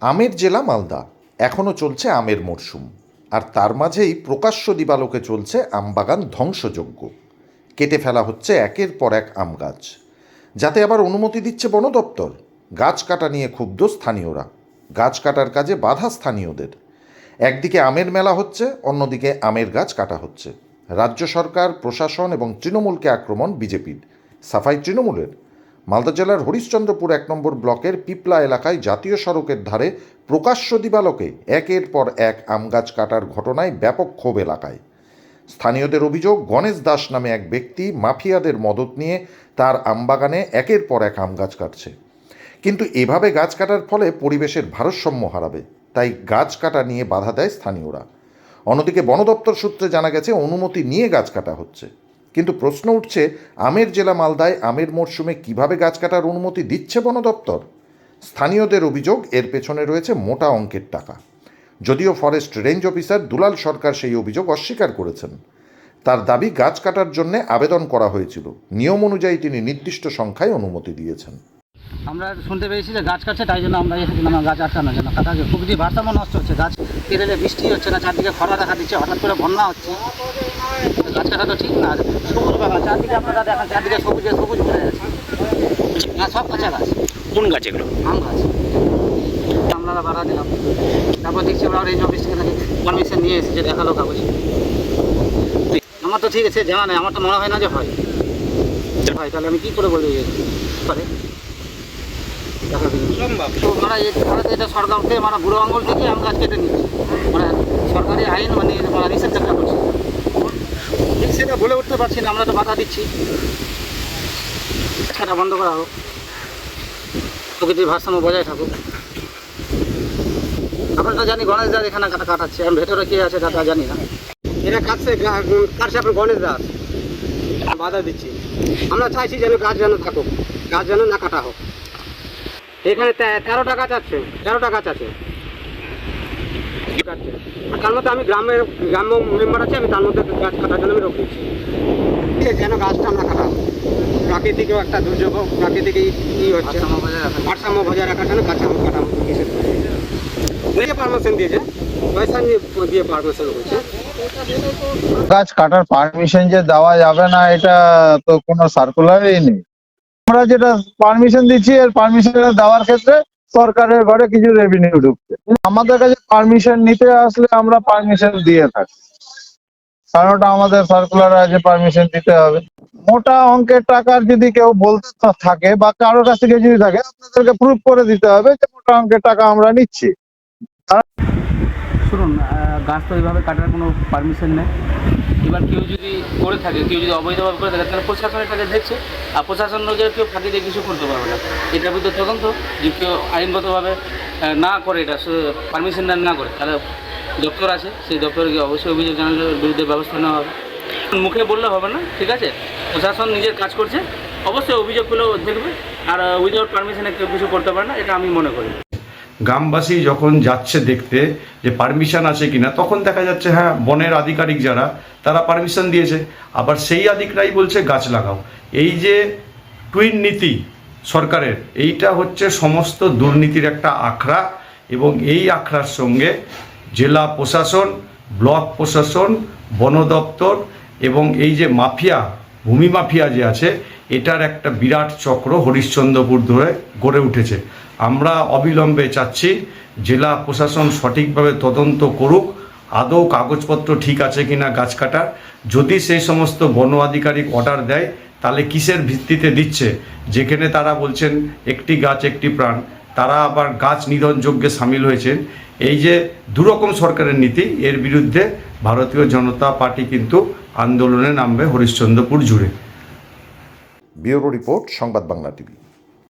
আমের জেলা মালদা। এখনও চলছে আমের মরশুম আর তার মাঝেই প্রকাশ্য দিবালোকে চলছে আমবাগান ধ্বংসযজ্ঞ। কেটে ফেলা হচ্ছে একের পর এক আম গাছ। যাতে আবার অনুমতি দিচ্ছে বন দপ্তর। গাছ কাটা নিয়ে ক্ষুব্ধ স্থানীয়রা। গাছ কাটার কাজে বাধা স্থানীয়দের। একদিকে আমের মেলা হচ্ছে, অন্যদিকে আমের গাছ কাটা হচ্ছে। রাজ্য সরকার, প্রশাসন এবং তৃণমূলকে আক্রমণ বিজেপির। সাফাই তৃণমূলের। মালদা জেলার হরিশ্চন্দ্রপুর এক নম্বর ব্লকের পিপলা এলাকায় জাতীয় সড়কের ধারে প্রকাশ্য দিবালোকে একের পর এক আম গাছ কাটার ঘটনায় ব্যাপক ক্ষোভ এলাকায়। স্থানীয়দের অভিযোগ, গণেশ দাস নামে এক ব্যক্তি মাফিয়াদের মদত নিয়ে তার আমবাগানে একের পর এক আম গাছ কাটছে। কিন্তু এভাবে গাছ কাটার ফলে পরিবেশের ভারসাম্য হারাবে, তাই গাছ কাটা নিয়ে বাধা দেয় স্থানীয়রা। অন্যদিকে বন দপ্তর সূত্রে জানা গেছে, অনুমতি নিয়ে গাছ কাটা হচ্ছে। কিন্তু প্রশ্ন উঠছে, আমের জেলা মালদায় আমের মরশুমে কীভাবে গাছ কাটার অনুমতি দিচ্ছে বন দপ্তর? স্থানীয়দের অভিযোগ, এর পেছনে রয়েছে মোটা অঙ্কের টাকা। যদিও forest range officer Dulal Sarkar সেই অভিযোগ অস্বীকার করেছেন। তার দাবি, গাছ কাটার জন্য আবেদন করা হয়েছিল। নিয়ম অনুযায়ী তিনি নির্দিষ্ট সংখ্যায় অনুমতি দিয়েছেন। আমরা শুনতে পেয়েছি যে গাছ কাটছে তাই জন্য আমরা এসেছিলাম গাছ আটকানোর জন্য। কাটা প্রকৃতি ভারসাম্য নষ্ট হচ্ছে গাছ কেটে বৃষ্টি হচ্ছে না চারদিকে খরা দেখা দিচ্ছে হঠাৎ করে বন্যা হচ্ছে গাছ কাটা তো ঠিক না সবুজ বাগান চারদিকে আপনারা দেখেন চারদিকে সবুজে সবুজ ভরে আছে না সব কাঁচা গাছ। কোন গাছ এগুলো? আম গাছ। আমরা বাড়া দিলাম। তারপর দেখছি আমরা রেঞ্জ অফিস থেকে নাকি পারমিশন নিয়ে এসেছে দেখাল কাগজ। আমার তো ঠিক আছে জানা নেই আমার তো মনে হয় না যে হয়। হয় তাহলে আমি কী করে বলব যে? তো এটা সরকারকে মানে থেকে কেটে নিচ্ছে। মানে আইন মানে মানে করছে। সেটা বলে উঠতে পারছি না, আমরা তো দিচ্ছি। বন্ধ করা হোক। প্রকৃতির ভারসাম্য বজায় থাকুক। জানি গণেশ দাস এখানে কাটা কাটাচ্ছে। আমি ভেতরে কে আছে তা জানি না। এটা কাটছে কাটছে আপনার গণেশ দাস বাধা দিচ্ছি। আমরা চাইছি যেন গাছ যেন থাকুক। গাছ যেন না কাটা হোক। এখানে তে- তেরোটা গাছ আছে তেরোটা গাছ আছে। তার মধ্যে আমি গ্রামের গ্রাম্য মেম্বার আছে আমি তার মধ্যে গাছ কাটার জন্য আমি রোগ দিচ্ছি। ঠিক আছে, যেন গাছটা আমরা কাটা হোক। প্রাকৃতিকও একটা দুর্যোগ হোক, প্রাকৃতিক ই- হচ্ছে। ভারসাম্য বজায় রাখার জন্য। গাছ আমার কাটা দিয়ে পারমিশন দিয়েছে পয়সা নিয়ে দিয়ে পারমিশন হয়েছে গাছ কাটার পারমিশন যে দেওয়া যাবে না এটা তো কোনো সার্কুলারই নেই। আমরা যেটা পারমিশন দিচ্ছি, এর পারমিশন দেওয়ার ক্ষেত্রে সরকারের ঘরে কিছু রেভিনিউ ঢুকছে। আমাদের কাছে পারমিশন নিতে আসলে আমরা পারমিশন দিয়ে থাকি। কারণ আমাদের সার্কুলার আছে পারমিশন দিতে হবে। মোটা অঙ্কের টাকার যদি কেউ বলতে থাকে বা কারোর কাছ থেকে যদি থাকে, আপনাদেরকে প্রুফ করে দিতে হবে যে মোটা অঙ্কের টাকা আমরা নিচ্ছি। শুনুন গাছ তো এইভাবে কাটার কোনো পারমিশন নেই। এবার কেউ যদি করে থাকে, কেউ যদি অবৈধভাবে করে থাকে, তাহলে প্রশাসন এটাকে দেখছে। আর প্রশাসন নজরে কেউ ফাঁকি দিয়ে কিছু করতে পারবে না। এটার বিরুদ্ধে তদন্ত যে কেউ আইনগতভাবে না করে এটা পারমিশন না করে, তাহলে দপ্তর আছে, সেই দপ্তরে গিয়ে অবশ্যই অভিযোগ জানালে ওর বিরুদ্ধে ব্যবস্থা নেওয়া হবে। মুখে বললে হবে না, ঠিক আছে? প্রশাসন নিজের কাজ করছে, অবশ্যই অভিযোগ পেলেও দেখবে, আর উইদাউট পারমিশনে কেউ কিছু করতে পারে না, এটা আমি মনে করি। গ্রামবাসী যখন যাচ্ছে দেখতে যে পারমিশন আছে কিনা, তখন দেখা যাচ্ছে হ্যাঁ বনের আধিকারিক যারা, তারা পারমিশন দিয়েছে। আবার সেই আধিকারাই বলছে, গাছ লাগাও। এই যে টুইন নীতি সরকারের, এইটা হচ্ছে সমস্ত দুর্নীতির একটা আখড়া এবং এই আখড়ার সঙ্গে জেলা প্রশাসন, ব্লক প্রশাসন, বন দপ্তর এবং এই যে মাফিয়া ভূমি মাফিয়া যে আছে, এটার একটা বিরাট চক্র হরিশ্চন্দ্রপুর ধরে গড়ে উঠেছে। আমরা অবিলম্বে চাচ্ছি জেলা প্রশাসন সঠিকভাবে তদন্ত করুক, আদৌ কাগজপত্র ঠিক আছে কিনা গাছ কাটার। যদি সেই সমস্ত বন আধিকারিক অর্ডার দেয়, তাহলে কিসের ভিত্তিতে দিচ্ছে? যেখানে তারা বলছেন, একটি গাছ একটি প্রাণ। তারা আবার গাছ নিধন যজ্ঞে সামিল হয়েছেন। এই যে দুরকম সরকারের নীতি, এর বিরুদ্ধে ভারতীয় জনতা পার্টি কিন্তু আন্দোলনে নামবে হরিশ্চন্দ্রপুর জুড়ে। ব্যুরো রিপোর্ট সংবাদ বাংলা টিভি।